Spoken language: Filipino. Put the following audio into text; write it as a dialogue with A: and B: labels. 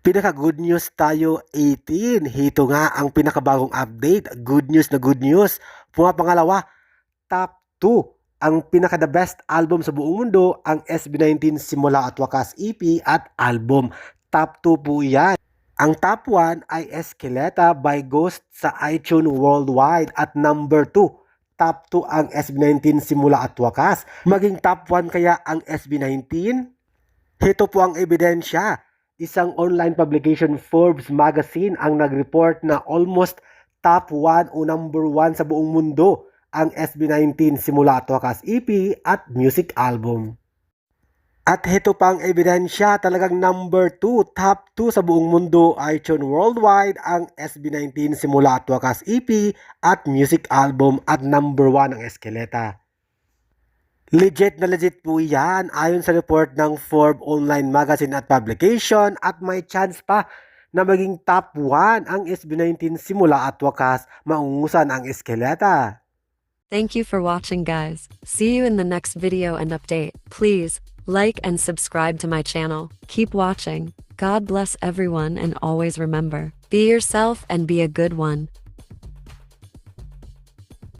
A: Pinaka good news tayo 18. Hito nga ang pinakabagong update. Good news na good news. Mga pangalawa, top 2. Ang pinaka the best album sa buong mundo, ang SB19 Simula at Wakas EP at album. Top 2 po yan. Ang top 1 ay Esqueleta by Ghost sa iTunes Worldwide at number 2 top 2 ang SB19 simula at wakas. Maging top 1 kaya ang SB19? Ito po ang ebidensya. Isang online publication Forbes magazine ang nag-report na almost top 1 o number 1 sa buong mundo ang SB19 simula at wakas EP at music album. At ito pang ebidensya, talagang number 2, top 2 sa buong mundo, iTunes Worldwide, ang SB19 Simula at Wakas EP at music album at number 1 ang Eskeleta. Legit na legit po yan ayon sa report ng Forbes online magazine at publication at may chance pa na maging top 1 ang SB19 Simula at Wakas, maungusan ang Eskeleta.
B: Thank you for watching guys. See you in the next video and update. Please, like and subscribe to my channel. Keep watching. God bless everyone and always remember, be yourself and be a good one.